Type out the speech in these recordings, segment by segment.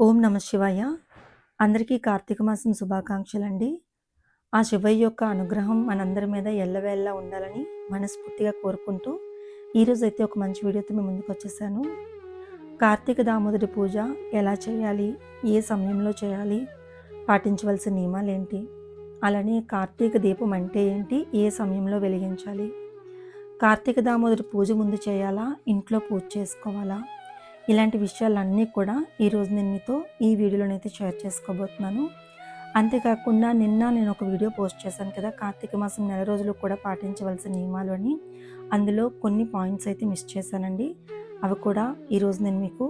ఓం నమ శివాయ. అందరికీ కార్తీక మాసం శుభాకాంక్షలండి. ఆ శివయ్య యొక్క అనుగ్రహం మనందరి మీద ఎల్లవేళ్ళ ఉండాలని మనస్ఫూర్తిగా కోరుకుంటూ ఈరోజు అయితే ఒక మంచి వీడియోతో మేము ముందుకు వచ్చేసాను. కార్తీక దామోదరి పూజ ఎలా చేయాలి? ఏ సమయంలో చేయాలి? పాటించవలసిన నియమాలు ఏంటి? అలానే కార్తీక దీపం అంటే ఏంటి? ఏ సమయంలో వెలిగించాలి? కార్తీక దామోదరి పూజ ముందు చేయాలా? ఇంట్లో పూజ చేసుకోవాలా? ఇలాంటి విషయాలన్నీ కూడా ఈరోజు నేను మీతో ఈ వీడియోలోనైతే షేర్ చేసుకోబోతున్నాను. అంతేకాకుండా నిన్న నేను ఒక వీడియో పోస్ట్ చేశాను కదా కార్తీక మాసం నెల రోజులు కూడా పాటించవలసిన నియమాలు అని. అందులో కొన్ని పాయింట్స్ అయితే మిస్ చేశానండి. అవి కూడా ఈరోజు నేను మీకు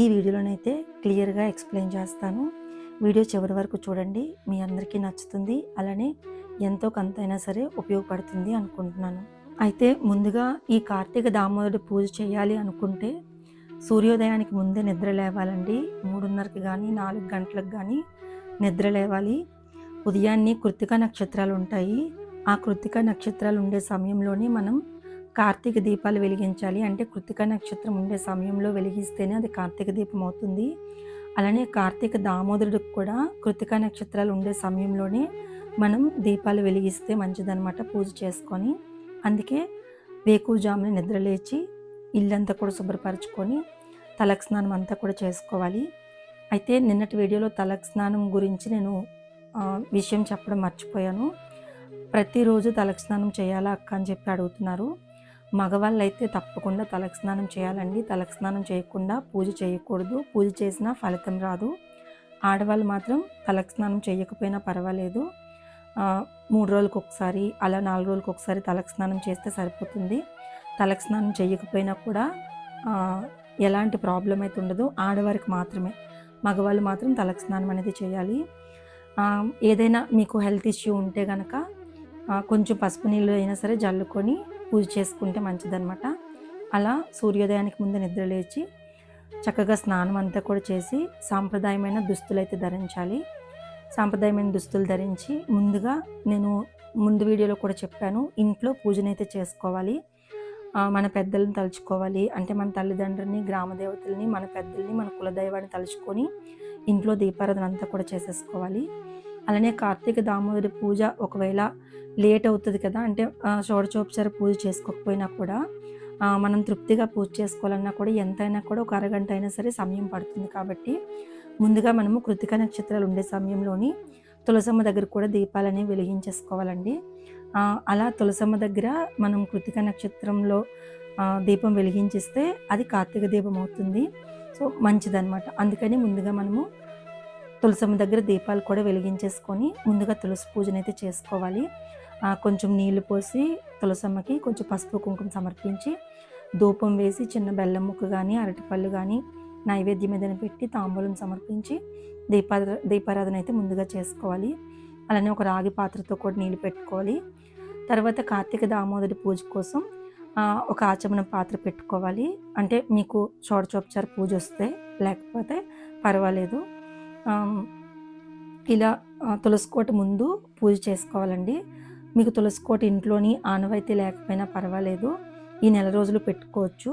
ఈ వీడియోలోనైతే క్లియర్గా ఎక్స్ప్లెయిన్ చేస్తాను. వీడియో చివరి వరకు చూడండి మీ అందరికీ నచ్చుతుంది. అలానే ఎంతో కొంతైనా సరే ఉపయోగపడుతుంది అనుకుంటున్నాను. అయితే ముందుగా ఈ కార్తీక దామోదరుడు పూజ చేయాలి అనుకుంటే సూర్యోదయానికి ముందే నిద్ర లేవాలండి. మూడున్నరకి కానీ నాలుగు గంటలకు కానీ నిద్ర లేవాలి. ఉదయాన్నే కృతిక నక్షత్రాలు ఉంటాయి. ఆ కృతిక నక్షత్రాలు ఉండే సమయంలోనే మనం కార్తీక దీపాలు వెలిగించాలి. అంటే కృతిక నక్షత్రం ఉండే సమయంలో వెలిగిస్తేనే అది కార్తీక దీపం అవుతుంది. అలానే కార్తీక దామోదరుడికి కూడా కృతిక నక్షత్రాలు ఉండే సమయంలోనే మనం దీపాలు వెలిగిస్తే మంచిదన్నమాట పూజ చేసుకొని. అందుకే వేకుజామున నిద్ర లేచి ఇల్లంతా కూడా శుభ్రపరచుకొని తలకు స్నానం అంతా కూడా చేసుకోవాలి. అయితే నిన్నటి వీడియోలో తలకు స్నానం గురించి నేను విషయం చెప్పడం మర్చిపోయాను. ప్రతిరోజు తలకు స్నానం చేయాలా అక్క అని చెప్పి అడుగుతున్నారు. మగవాళ్ళు అయితే తప్పకుండా తలకు స్నానం చేయాలండి. తలకు స్నానం చేయకుండా పూజ చేయకూడదు. పూజ చేసినా ఫలితం రాదు. ఆడవాళ్ళు మాత్రం తలకు స్నానం చేయకపోయినా పర్వాలేదు. మూడు రోజులకు ఒకసారి అలా నాలుగు రోజులకు ఒకసారి తలకు స్నానం చేస్తే సరిపోతుంది. తలకు స్నానం చేయకపోయినా కూడా ఎలాంటి ప్రాబ్లం అయితే ఉండదు ఆడవారికి మాత్రమే. మగవాళ్ళు మాత్రం తలకు స్నానం అనేది చేయాలి. ఏదైనా మీకు హెల్త్ ఇష్యూ ఉంటే కనుక కొంచెం పసుపు నీళ్ళు అయినా సరే జల్లుకొని పూజ చేసుకుంటే మంచిదనమాట అలా సూర్యోదయానికి ముందు నిద్ర లేచి చక్కగా స్నానం అంతా కూడా చేసి సాంప్రదాయమైన దుస్తులు అయితే ధరించాలి. సాంప్రదాయమైన దుస్తులు ధరించి ముందుగా నేను ముందు వీడియోలో కూడా చెప్పాను ఇంట్లో పూజనైతే చేసుకోవాలి. మన పెద్దలను తలుచుకోవాలి. అంటే మన తల్లిదండ్రులని గ్రామదేవతల్ని మన పెద్దల్ని మన కులదైవాన్ని తలుచుకొని ఇంట్లో దీపారాధన అంతా కూడా చేసేసుకోవాలి. అలానే కార్తీక దామోదరి పూజ ఒకవేళ లేట్ అవుతుంది కదా అంటే షోడచోపచార పూజ చేసుకోకపోయినా కూడా మనం తృప్తిగా పూజ చేసుకోవాలన్నా కూడా ఎంతైనా కూడా ఒక అరగంట అయినా సరే సమయం పడుతుంది కాబట్టి ముందుగా మనము కృతిక నక్షత్రాలు ఉండే సమయంలోని తులసమ్మ దగ్గర కూడా దీపాలని వెలిగించేసుకోవాలండి. అలా తులసమ్మ దగ్గర మనం కృతిక నక్షత్రంలో దీపం వెలిగించిస్తే అది కార్తీక దీపం అవుతుంది. సో మంచిదన్నమాట. అందుకని ముందుగా మనము తులసమ్మ దగ్గర దీపాలు కూడా వెలిగించేసుకొని ముందుగా తులసి పూజనైతే చేసుకోవాలి. కొంచెం నీళ్ళు పోసి తులసమ్మకి కొంచెం పసుపు కుంకుమ సమర్పించి ధూపం వేసి చిన్న బెల్లం ముక్క కానీ అరటిపళ్ళు కానీ నైవేద్యం ఏదైనా పెట్టి తాంబూలం సమర్పించి దీపార దీపారాధన అయితే ముందుగా చేసుకోవాలి. అలానే ఒక రాగి పాత్రతో కూడా నీళ్ళు పెట్టుకోవాలి. తర్వాత కార్తీక దామోదరి పూజ కోసం ఒక ఆచమన పాత్ర పెట్టుకోవాలి. అంటే మీకు చోడచోపచారు పూజ వస్తే లేకపోతే పర్వాలేదు. ఇలా తులసికోట ముందు పూజ చేసుకోవాలండి. మీకు తులసికోట ఇంట్లోని ఆనవాయితీ లేకపోయినా పర్వాలేదు. ఈ నెల రోజులు పెట్టుకోవచ్చు.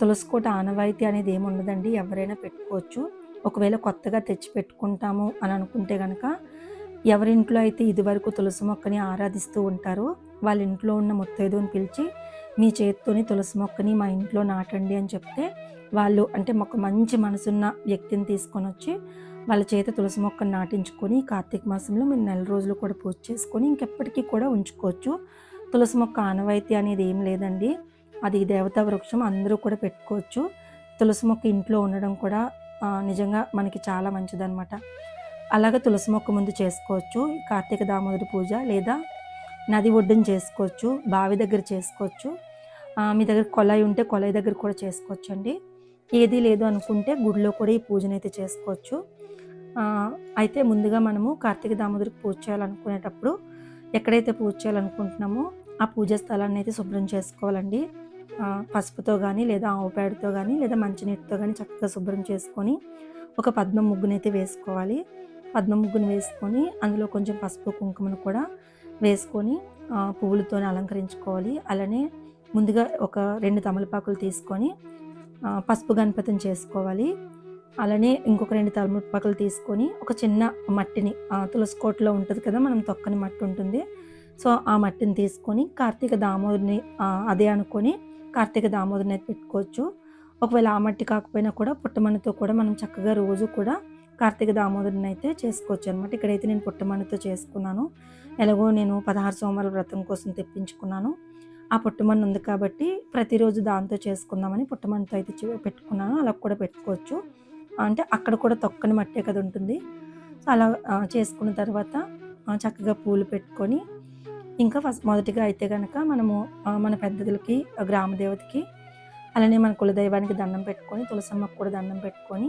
తులసికోట ఆనవాయితీ అనేది ఏమి ఉండదండి ఎవరైనా పెట్టుకోవచ్చు. ఒకవేళ కొత్తగా తెచ్చి పెట్టుకుంటాము అని అనుకుంటే కనుక ఎవరింట్లో అయితే ఇదివరకు తులసి మొక్కని ఆరాధిస్తూ ఉంటారో వాళ్ళ ఇంట్లో ఉన్న ముత్తైదుని పిలిచి మీ చేతితోని తులసి మొక్కని మా ఇంట్లో నాటండి అని చెప్తే వాళ్ళు అంటే ఒక మంచి మనసున్న వ్యక్తిని తీసుకొని వచ్చి వాళ్ళ చేత తులసి మొక్కను నాటించుకొని కార్తీక మాసంలో మీరు నెల రోజులు కూడా పూజ చేసుకొని ఇంకెప్పటికీ కూడా ఉంచుకోవచ్చు. తులసి మొక్క ఆనవాయితీ అనేది ఏం లేదండి. అది దేవతా వృక్షం అందరూ కూడా పెట్టుకోవచ్చు. తులసి మొక్క ఇంట్లో ఉండడం కూడా నిజంగా మనకి చాలా మంచిదన్నమాట. అలాగే తులసి మొక్క ముందు చేసుకోవచ్చు కార్తీక దామోదరి పూజ లేదా నది ఒడ్డున చేసుకోవచ్చు బావి దగ్గర చేసుకోవచ్చు. మీ దగ్గర కొలాయి ఉంటే కొలాయి దగ్గర కూడా చేసుకోవచ్చు అండి ఏది లేదు అనుకుంటే గుడిలో కూడా ఈ పూజనైతే చేసుకోవచ్చు. అయితే ముందుగా మనము కార్తీక దామోదరికి పూజ చేయాలనుకునేటప్పుడు ఎక్కడైతే పూజ చేయాలనుకుంటున్నామో ఆ పూజా స్థలాన్ని అయితే శుభ్రం చేసుకోవాలండి. పసుపుతో కానీ లేదా ఆవు పేడతో కానీ లేదా మంచినీటితో కానీ చక్కగా శుభ్రం చేసుకొని ఒక పద్మ ముగ్గునైతే వేసుకోవాలి. పద్మ ముగ్గును వేసుకొని అందులో కొంచెం పసుపు కుంకుమను కూడా వేసుకొని పువ్వులతో అలంకరించుకోవాలి. అలానే ముందుగా ఒక రెండు తమలపాకులు తీసుకొని పసుపు గణపతిని చేసుకోవాలి. అలానే ఇంకొక రెండు తలముప్పకలు తీసుకొని ఒక చిన్న మట్టిని తులసి కోట్లో ఉంటుంది కదా మనం తొక్కని మట్టి ఉంటుంది. సో ఆ మట్టిని తీసుకొని కార్తీక దామోదరిని అదే అనుకొని కార్తీక దామోదరిని అయితే పెట్టుకోవచ్చు. ఒకవేళ ఆ మట్టి కాకపోయినా కూడా పుట్టమన్నుతో కూడా మనం చక్కగా రోజు కూడా కార్తీక దామోదరిని అయితే చేసుకోవచ్చు అనమాట ఇక్కడైతే నేను పుట్టమన్నుతో చేసుకున్నాను. ఎలాగో నేను పదహారు సోమవారాల వ్రతం కోసం తెప్పించుకున్నాను. ఆ పుట్టమన్ను ఉంది కాబట్టి ప్రతిరోజు దాంతో చేసుకుందామని పుట్టమన్నుతో అయితే పెట్టుకున్నాను. అలా కూడా పెట్టుకోవచ్చు. అంటే అక్కడ కూడా తొక్కని మట్టే కదా ఉంటుంది. సో అలా చేసుకున్న తర్వాత చక్కగా పూలు పెట్టుకొని ఇంకా ఫస్ట్ మొదటిగా అయితే కనుక మనము మన పెద్దలకి గ్రామదేవతకి గ్రామ దేవతకి అలానే మన కులదైవానికి దండం పెట్టుకొని తులసమ్మకు కూడా దండం పెట్టుకొని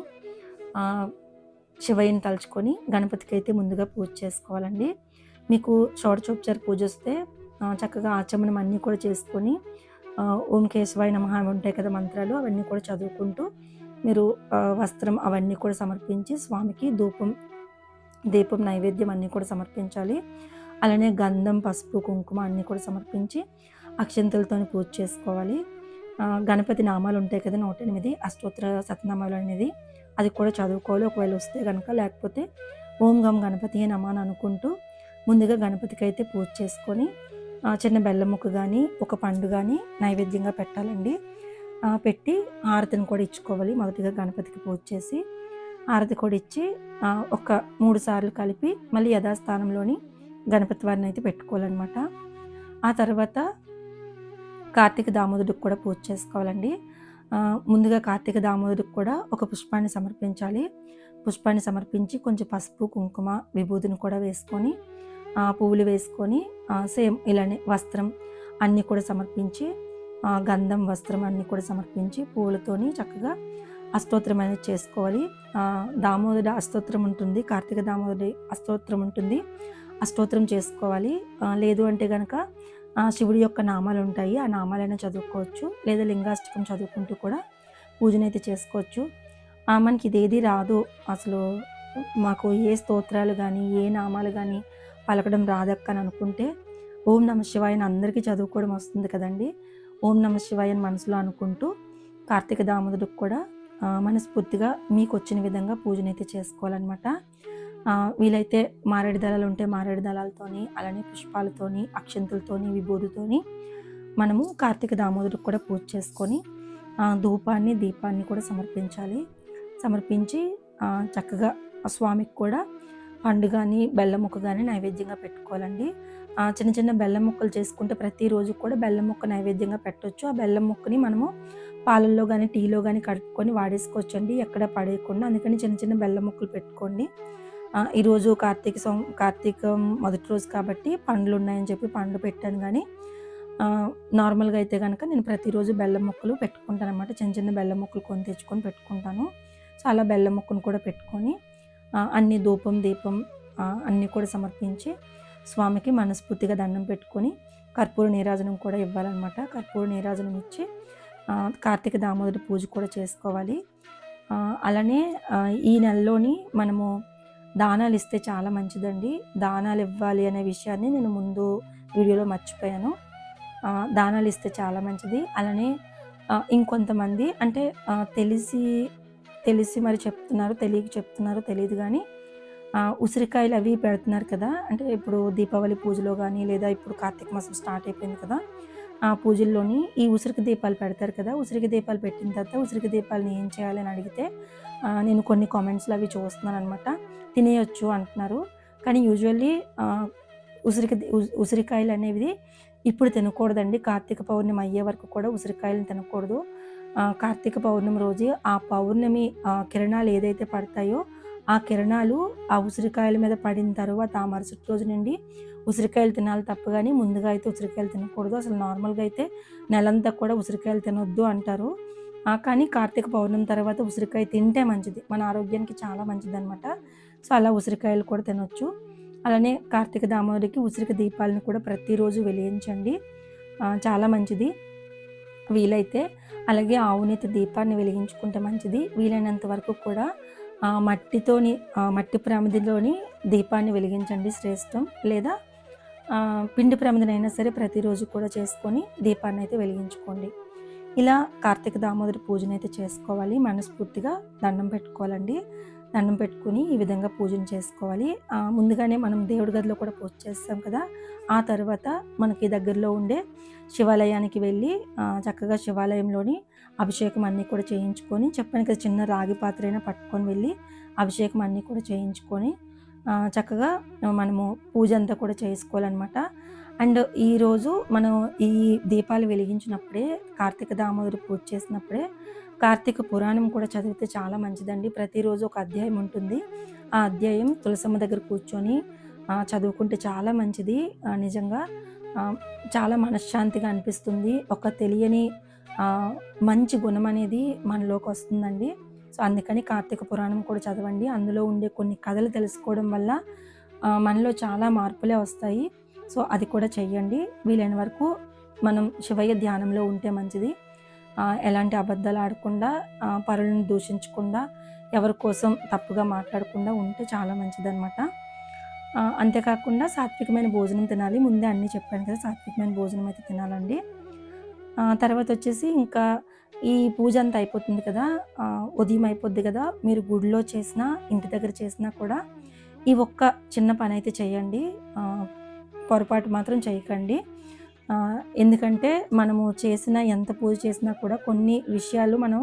శివయ్యని తలుచుకొని గణపతికి అయితే ముందుగా పూజ చేసుకోవాలండి. మీకు షోడచోపచారి పూజ వస్తే చక్కగా ఆచమనం అన్నీ కూడా చేసుకొని ఆ, ఓం కేశవాయ ఉంటాయి కదా మంత్రాలు అవన్నీ కూడా చదువుకుంటూ మీరు వస్త్రం అవన్నీ కూడా సమర్పించి స్వామికి ధూపం దీపం నైవేద్యం అన్నీ కూడా సమర్పించాలి. అలానే గంధం పసుపు కుంకుమ అన్నీ కూడా సమర్పించి అక్షంతలతో పూజ చేసుకోవాలి. గణపతి నామాలు ఉంటాయి కదా నూట ఎనిమిది అష్టోత్తర సతనామాలు అనేది అది కూడా చదువుకోవాలి. ఒకవేళ వస్తే కనుక లేకపోతే ఓం గం గణపతి నమ అని అనుకుంటూ ముందుగా గణపతికి అయితే పూజ చేసుకొని చిన్న బెల్లం ముక్క కానీ ఒక పండు కానీ నైవేద్యంగా పెట్టాలండి. పెట్టి హారతిని కూడా ఇచ్చుకోవాలి. మొదటిగా గణపతికి పూజ చేసి హారతి కూడా ఇచ్చి ఒక మూడు సార్లు కలిపి మళ్ళీ యథాస్థానంలోని గణపతి వారిని అయితే పెట్టుకోవాలన్నమాట. ఆ తర్వాత కార్తీక దామోదరుడికి కూడా పూజ చేసుకోవాలండి. ముందుగా కార్తీక దామోదరికి కూడా ఒక పుష్పాన్ని సమర్పించాలి. పుష్పాన్ని సమర్పించి కొంచెం పసుపు కుంకుమ విభూతిని కూడా వేసుకొని పువ్వులు వేసుకొని సేమ్ ఇలానే వస్త్రం అన్నీ కూడా సమర్పించి గంధం వస్త్రం అన్నీ కూడా సమర్పించి పువ్వులతోని చక్కగా అష్టోత్తరం అనేది చేసుకోవాలి. దామోదరి అష్టోత్తరం ఉంటుంది కార్తీక దామోదరి అష్టోత్తరం ఉంటుంది. అష్టోత్తరం చేసుకోవాలి. లేదు అంటే కనుక శివుడి యొక్క నామాలు ఉంటాయి ఆ నామాలైనా చదువుకోవచ్చు. లేదా లింగాష్టకం చదువుకుంటూ కూడా పూజనైతే చేసుకోవచ్చు. మనకి ఇదేది రాదు. అసలు మాకు ఏ స్తోత్రాలు కానీ ఏ నామాలు కానీ పలకడం రాదక్క అని అనుకుంటే ఓం నమ శివాయని అందరికీ చదువుకోవడం వస్తుంది కదండి. ఓం నమ శివాయని మనసులో అనుకుంటూ కార్తీక దామోదరుడికి కూడా మనస్ఫూర్తిగా మీకు వచ్చిన విధంగా పూజనైతే చేసుకోవాలన్నమాట. వీలైతే మారేడు దళాలు ఉంటే మారేడు దళాలతోని అలానే పుష్పాలతోని అక్షంతులతోని విభూతితోని మనము కార్తీక దామోదరుడికి కూడా పూజ చేసుకొని ధూపాన్ని దీపాన్ని కూడా సమర్పించాలి. సమర్పించి చక్కగా ఆ స్వామికి కూడా పండు కానీ బెల్లం ముక్క కానీ నైవేద్యంగా పెట్టుకోవాలండి. చిన్న చిన్న బెల్లం ముక్కలు చేసుకుంటే ప్రతిరోజు కూడా బెల్లం ముక్క నైవేద్యంగా పెట్టొచ్చు. ఆ బెల్లం ముక్కని మనము పాలల్లో కానీ టీలో కానీ కడుక్కొని వాడేసుకోవచ్చండి. ఎక్కడ పడేయకుండా అందుకని చిన్న చిన్న బెల్లం ముక్కలు పెట్టుకోండి. ఈరోజు కార్తీక సం కార్తీకం మొదటి రోజు కాబట్టి పండ్లు ఉన్నాయని చెప్పి పండ్లు పెట్టాను కానీ నార్మల్గా అయితే కనుక నేను ప్రతిరోజు బెల్లం ముక్కలు పెట్టుకుంటాను అనమాట చిన్న చిన్న బెల్లం ముక్కలు కొని తెచ్చుకొని పెట్టుకుంటాను. చాలా బెల్లం ముక్కను కూడా పెట్టుకొని అన్ని ధూపం దీపం అన్నీ కూడా సమర్పించి స్వామికి మనస్ఫూర్తిగా దండం పెట్టుకొని కర్పూర నీరాజనం కూడా ఇవ్వాలన్నమాట. కర్పూర నీరాజనం ఇచ్చి కార్తీక దామోదరి పూజ కూడా చేసుకోవాలి. అలానే ఈ నెలలోని మనము దానాలు ఇస్తే చాలా మంచిదండి. దానాలు ఇవ్వాలి అనే విషయాన్ని నేను ముందు వీడియోలో మర్చిపోయాను. దానాలు ఇస్తే చాలా మంచిది. అలానే ఇంకొంతమంది అంటే తెలిసి తెలిసి మరి చెప్తున్నారు తెలియక చెప్తున్నారు తెలియదు కానీ ఉసిరికాయలు అవి పెడుతున్నారు కదా. అంటే ఇప్పుడు దీపావళి పూజలో కానీ లేదా ఇప్పుడు కార్తీక మాసం స్టార్ట్ అయిపోయింది కదా. ఆ పూజల్లోని ఈ ఉసిరికి దీపాలు పెడతారు కదా. ఉసిరికి దీపాలు పెట్టిన తర్వాత ఉసిరికి దీపాలని ఏం చేయాలి అని అడిగితే నేను కొన్ని కామెంట్స్లో అవి చూస్తున్నాను అనమాట తినేయొచ్చు అంటున్నారు. కానీ యూజువల్లీ ఉసిరికి ఉసిరికాయలు అనేవి ఇప్పుడు తినకూడదండి. కార్తీక పౌర్ణమి అయ్యే వరకు కూడా ఉసిరికాయలను తినకూడదు. కార్తీక పౌర్ణమి రోజు ఆ పౌర్ణమి ఆ, కిరణాలు ఏదైతే పడతాయో ఆ కిరణాలు ఆ ఉసిరికాయల మీద పడిన తర్వాత ఆ మరుసటి రోజు నుండి ఉసిరికాయలు తినాలి తప్ప కానీ ముందుగా అయితే ఉసిరికాయలు తినకూడదు. అసలు నార్మల్గా అయితే నెలంతా కూడా ఉసిరికాయలు తినొద్దు అంటారు. కానీ కార్తీక పౌర్ణమి తర్వాత ఉసిరికాయ తింటే మంచిది. మన ఆరోగ్యానికి చాలా మంచిది అనమాట సో అలా ఉసిరికాయలు కూడా తినొచ్చు. అలానే కార్తీక దామోదరికి ఉసిరిక దీపాలను కూడా ప్రతిరోజు వెలిగించండి. చాలా మంచిది. వీలైతే అలాగే ఆవునేత దీపాన్ని వెలిగించుకుంటే మంచిది. వీలైనంత వరకు కూడా మట్టితోని మట్టి ప్రమిదిలోని దీపాన్ని వెలిగించండి శ్రేష్టం. లేదా పిండి ప్రమిదనైనా సరే ప్రతిరోజు కూడా చేసుకొని దీపాన్ని అయితే వెలిగించుకోండి. ఇలా కార్తీక దామోదరి పూజనైతే చేసుకోవాలి. మనస్ఫూర్తిగా దండం పెట్టుకోవాలండి. దండం పెట్టుకుని ఈ విధంగా పూజను చేసుకోవాలి. ముందుగానే మనం దేవుడి గదిలో కూడా పూజ చేస్తాం కదా. ఆ తర్వాత మనకి దగ్గరలో ఉండే శివాలయానికి వెళ్ళి చక్కగా శివాలయంలోని అభిషేకం అన్నీ కూడా చేయించుకొని చెప్పాను కదా చిన్న రాగి పాత్ర అయినా పట్టుకొని వెళ్ళి అభిషేకం అన్నీ కూడా చేయించుకొని చక్కగా మనము పూజ అంతా కూడా చేసుకోవాలన్నమాట. అండ్ ఈరోజు మనం ఈ దీపాలు వెలిగించినప్పుడే కార్తీక దామోదరి పూజ చేసినప్పుడే కార్తీక పురాణం కూడా చదివితే చాలా మంచిదండి. ప్రతిరోజు ఒక అధ్యాయం ఉంటుంది. ఆ అధ్యాయం తులసమ్మ దగ్గర కూర్చొని చదువుకుంటే చాలా మంచిది. నిజంగా చాలా మనశ్శాంతిగా అనిపిస్తుంది. ఒక తెలియని మంచి గుణం అనేది మనలోకి వస్తుందండి. సో అందుకని కార్తీక పురాణం కూడా చదవండి. అందులో ఉండే కొన్ని కథలు తెలుసుకోవడం వల్ల మనలో చాలా మార్పులే వస్తాయి. సో అది కూడా చెయ్యండి. వీలైన వరకు మనం శివయ్య ధ్యానంలో ఉంటే మంచిది. ఎలాంటి అబద్ధాలు ఆడకుండా పరులను దూషించకుండా ఎవరి కోసం తప్పుగా మాట్లాడకుండా ఉంటే చాలా మంచిదన్నమాట. అంతేకాకుండా సాత్వికమైన భోజనం తినాలి. ముందే అన్నీ చెప్పాను కదా సాత్వికమైన భోజనం అయితే తినాలండి. తర్వాత వచ్చేసి ఇంకా ఈ పూజ అంతా అయిపోతుంది కదా ఉదయం అయిపోద్ది కదా మీరు గుడిలో చేసినా ఇంటి దగ్గర చేసినా కూడా ఈ ఒక్క చిన్న పని అయితే చేయండి. పొరపాటు మాత్రం చేయకండి. ఎందుకంటే మనము చేసిన ఎంత పూజ చేసినా కూడా కొన్ని విషయాలు మనం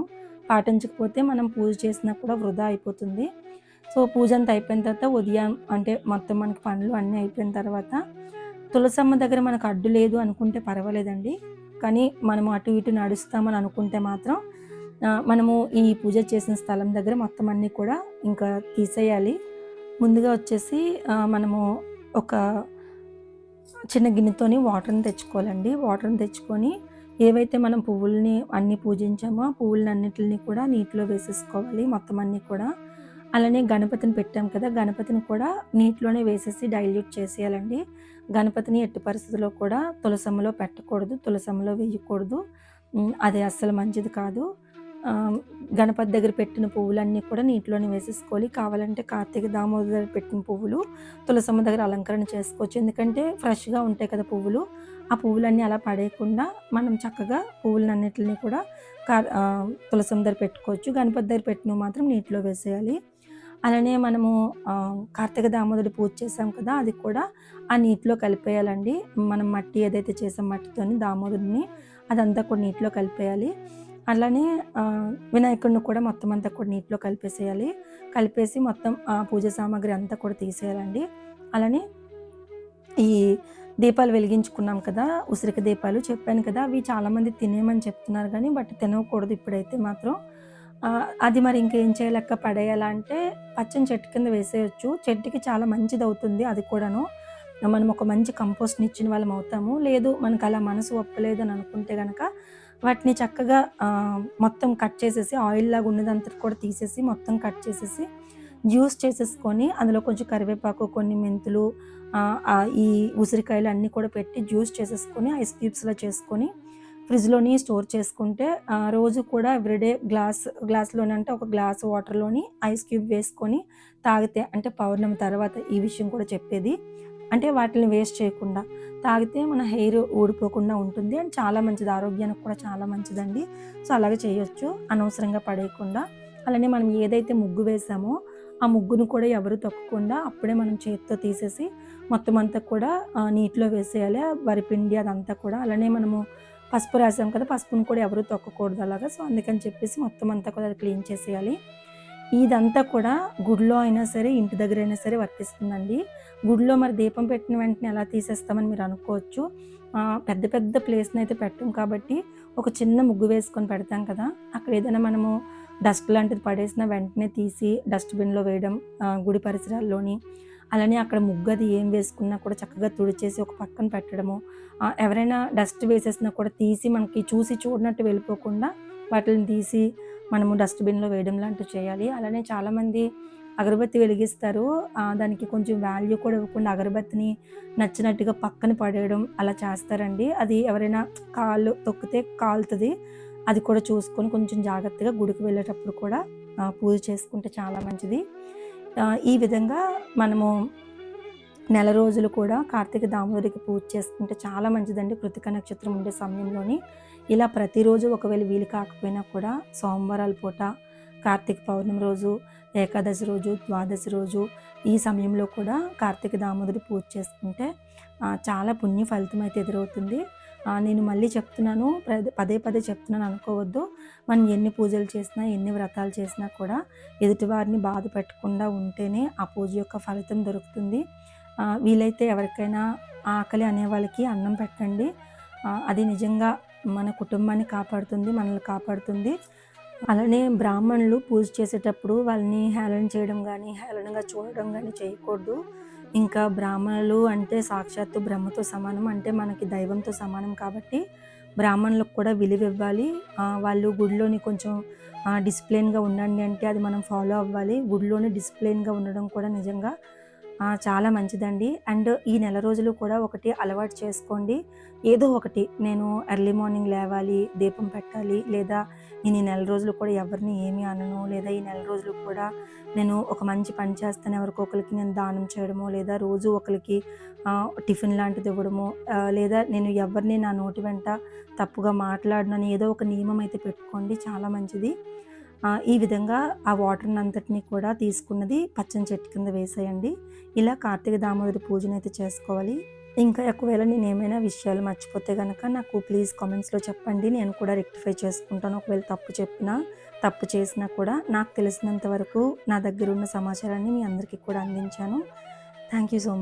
పాటించకపోతే మనం పూజ చేసినా కూడా వృధా అయిపోతుంది. సో పూజ అంతా అయిపోయిన తర్వాత ఉదయం అంటే మొత్తం మనకి పనులు అన్నీ అయిపోయిన తర్వాత తులసమ్మ దగ్గర మనకు అడ్డు లేదు అనుకుంటే పర్వాలేదండి. కానీ మనము అటు ఇటు నడుస్తామని అనుకుంటే మాత్రం మనము ఈ పూజ చేసిన స్థలం దగ్గర మొత్తం అన్నీ కూడా ఇంకా తీసేయాలి. ముందుగా వచ్చేసి మనము ఒక చిన్న గిన్నెతోని వాటర్ని తెచ్చుకోవాలండి. వాటర్ని తెచ్చుకొని ఏవైతే మనం పువ్వుల్ని అన్ని పూజించామో ఆ పువ్వులని అన్నిటిని కూడా నీటిలో వేసేసుకోవాలి మొత్తం అన్నీ కూడా. అలానే గణపతిని పెట్టాం కదా గణపతిని కూడా నీటిలోనే వేసేసి డైల్యూట్ చేసేయాలండి. గణపతిని ఎట్టి పరిస్థితుల్లో కూడా తులసమ్మలో పెట్టకూడదు తులసమ్మలో వేయకూడదు. అది అస్సలు మంచిది కాదు. గణపతి దగ్గర పెట్టిన పువ్వులన్నీ కూడా నీటిలోనే వేసేసుకోవాలి కావాలంటే కార్తీక దామోదర్ దగ్గర పెట్టిన పువ్వులు తులసమ్మ దగ్గర అలంకరణ చేసుకోవచ్చు. ఎందుకంటే ఫ్రెష్గా ఉంటాయి కదా పువ్వులు. ఆ పువ్వులన్నీ అలా పడేయకుండా మనం చక్కగా పువ్వులన్నిటిని కూడా కా తులసమ్మ దగ్గర పెట్టుకోవచ్చు. గణపతి దగ్గర పెట్టినవి మాత్రం నీటిలో వేసేయాలి. అలానే మనము కార్తీక దామోదరి పూజ చేసాం కదా అది కూడా ఆ నీటిలో కలిపేయాలండి. మనం మట్టి ఏదైతే చేసాం మట్టితోని దామోదరిని అదంతా కూడా నీటిలో కలిపేయాలి. అలానే వినాయకుడిని కూడా మొత్తం అంతా కూడా నీటిలో కలిపేసేయాలి. కలిపేసి మొత్తం ఆ పూజ సామాగ్రి అంతా కూడా తీసేయాలండి. అలానే ఈ దీపాలు వెలిగించుకున్నాం కదా ఉసిరిక దీపాలు చెప్పాను కదా అవి చాలామంది తినేయమని చెప్తున్నారు కానీ బట్ తినకూడదు ఇప్పుడైతే మాత్రం. అది మరి ఇంకేం చేయలేక పడేయాలా అంటే పచ్చని చెట్టు కింద వేసేయచ్చు. చెట్టుకి చాలా మంచిది అవుతుంది అది కూడాను. మనం ఒక మంచి కంపోస్ట్ని ఇచ్చిన వాళ్ళం అవుతాము. లేదు మనకు అలా మనసు ఒప్పలేదని అనుకుంటే కనుక వాటిని చక్కగా మొత్తం కట్ చేసేసి ఆయిల్ లాగా ఉన్నదంతా కూడా తీసేసి మొత్తం కట్ చేసేసి జ్యూస్ చేసేసుకొని అందులో కొంచెం కరివేపాకు కొన్ని మెంతులు ఈ ఉసిరికాయలు అన్నీ కూడా పెట్టి జ్యూస్ చేసేసుకొని ఐస్ క్యూబ్స్లో చేసుకొని ఫ్రిడ్జ్లోని స్టోర్ చేసుకుంటే రోజు కూడా ఎవ్రీడే గ్లాస్ గ్లాస్లోని అంటే ఒక గ్లాస్ వాటర్లోని ఐస్ క్యూబ్ వేసుకొని తాగితే అంటే పౌర్ణమి తర్వాత ఈ విషయం కూడా చెప్పేది. అంటే వాటిని వేస్ట్ చేయకుండా తాగితే మన హెయిర్ ఊడిపోకుండా ఉంటుంది అండ్ చాలా మంచిది. ఆరోగ్యానికి కూడా చాలా మంచిదండి. సో అలాగే చేయొచ్చు. అనవసరంగా పడేయకుండా. అలానే మనం ఏదైతే ముగ్గు వేసామో ఆ ముగ్గును కూడా ఎవరు తొక్కకుండా అప్పుడే మనం చేతితో తీసేసి మొత్తం అంతా కూడా నీటిలో వేసేయాలి. వరిపిండి అదంతా కూడా. అలానే మనము పసుపు రాసాం కదా పసుపును కూడా ఎవరు తొక్కకూడదు అలాగా. సో అందుకని చెప్పేసి మొత్తం అంతా కూడా క్లీన్ చేసేయాలి. ఇదంతా కూడా గుడిలో అయినా సరే ఇంటి దగ్గర అయినా సరే వర్తిస్తుందండి. గుడిలో మరి దీపం పెట్టిన వెంటనే ఎలా తీసేస్తామని మీరు అనుకోవచ్చు. పెద్ద పెద్ద ప్లేస్ని అయితే పెట్టం కాబట్టి ఒక చిన్న ముగ్గు వేసుకొని పెడతాం కదా. అక్కడ ఏదైనా మనము డస్ట్ లాంటిది పడేసిన వెంటనే తీసి డస్ట్బిన్లో వేయడం గుడి పరిసరాల్లోని. అలానే అక్కడ ముగ్గు అది ఏం వేసుకున్నా కూడా చక్కగా తుడిచేసి ఒక పక్కన పెట్టడము. ఎవరైనా డస్ట్ వేసేసినా కూడా తీసి మనకి చూసి చూడనట్టు వెళ్ళిపోకుండా వాటిని తీసి మనము డస్ట్బిన్లో వేయడం లాంటివి చేయాలి. అలానే చాలామంది అగరబత్తి వెలిగిస్తారు. దానికి కొంచెం వాల్యూ కూడా ఇవ్వకుండా అగరబత్తిని నచ్చినట్టుగా పక్కన పడేయడం అలా చేస్తారండి. అది ఎవరైనా కాళ్ళు తొక్కితే కాలుతుంది. అది కూడా చూసుకొని కొంచెం జాగ్రత్తగా గుడికి వెళ్ళేటప్పుడు కూడా పూజ చేసుకుంటే చాలా మంచిది. ఈ విధంగా మనము నెల రోజులు కూడా కార్తీక దామోదరికి పూజ చేసుకుంటే చాలా మంచిదండి. కృతిక నక్షత్రం ఉండే సమయంలోని ఇలా ప్రతిరోజు ఒకవేళ వీలు కాకపోయినా కూడా సోమవారాల పూట కార్తీక పౌర్ణమి రోజు ఏకాదశి రోజు ద్వాదశి రోజు ఈ సమయంలో కూడా కార్తీక దామోదరి పూజ చేసుకుంటే చాలా పుణ్య ఫలితం అయితే ఎదురవుతుంది. నేను మళ్ళీ చెప్తున్నాను పదే- పదే చెప్తున్నాను అనుకోవద్దు. మనం ఎన్ని పూజలు చేసినా ఎన్ని వ్రతాలు చేసినా కూడా ఎదుటివారిని బాధ పెట్టకుండా ఉంటేనే ఆ పూజ యొక్క ఫలితం దొరుకుతుంది. వీలైతే ఎవరికైనా ఆకలి అనే వాళ్ళకి అన్నం పెట్టండి. అది నిజంగా మన కుటుంబాన్ని కాపాడుతుంది మనల్ని కాపాడుతుంది. అలానే బ్రాహ్మణులు పూజ చేసేటప్పుడు వాళ్ళని హేళన చేయడం కానీ హేళనగా చూడడం కానీ చేయకూడదు. ఇంకా బ్రాహ్మణులు అంటే సాక్షాత్తు బ్రహ్మతో సమానం అంటే మనకి దైవంతో సమానం కాబట్టి బ్రాహ్మణులకు కూడా విలువ ఇవ్వాలి. వాళ్ళు గుడిలోని కొంచెం డిసిప్లిన్గా ఉండండి అంటే అది మనం ఫాలో అవ్వాలి. గుడిలోని డిసిప్లిన్గా ఉండడం కూడా నిజంగా చాలా మంచిదండి. అండ్ ఈ నెల రోజులు కూడా ఒకటి అలవాటు చేసుకోండి. ఏదో ఒకటి నేను ఎర్లీ మార్నింగ్ లేవాలి దీపం పెట్టాలి లేదా నేను ఈ నెల రోజులు కూడా ఎవరిని ఏమీ అనను లేదా ఈ నెల రోజులు కూడా నేను ఒక మంచి పని చేస్తాను ఎవరికో ఒకరికి నేను దానం చేయడమో లేదా రోజు ఒకరికి టిఫిన్ లాంటిది ఇవ్వడమో లేదా నేను ఎవరిని నా నోటి వెంట తప్పుగా మాట్లాడినని ఏదో ఒక నియమం అయితే పెట్టుకోండి చాలా మంచిది. ఈ విధంగా ఆ వాటర్ని అంతటినీ కూడా తీసుకున్నది పచ్చని చెట్టు కింద వేసేయండి. ఇలా కార్తీక దామోదరి పూజను అయితే చేసుకోవాలి. ఇంకా ఒకవేళ నేను ఏమైనా విషయాలు మర్చిపోతే కనుక నాకు ప్లీజ్ కామెంట్స్లో చెప్పండి. నేను కూడా రెక్టిఫై చేసుకుంటాను. ఒకవేళ తప్పు చెప్పినా తప్పు చేసినా కూడా నాకు తెలిసినంత వరకు నా దగ్గర ఉన్న సమాచారాన్ని మీ అందరికీ కూడా అందించాను. Thank you so much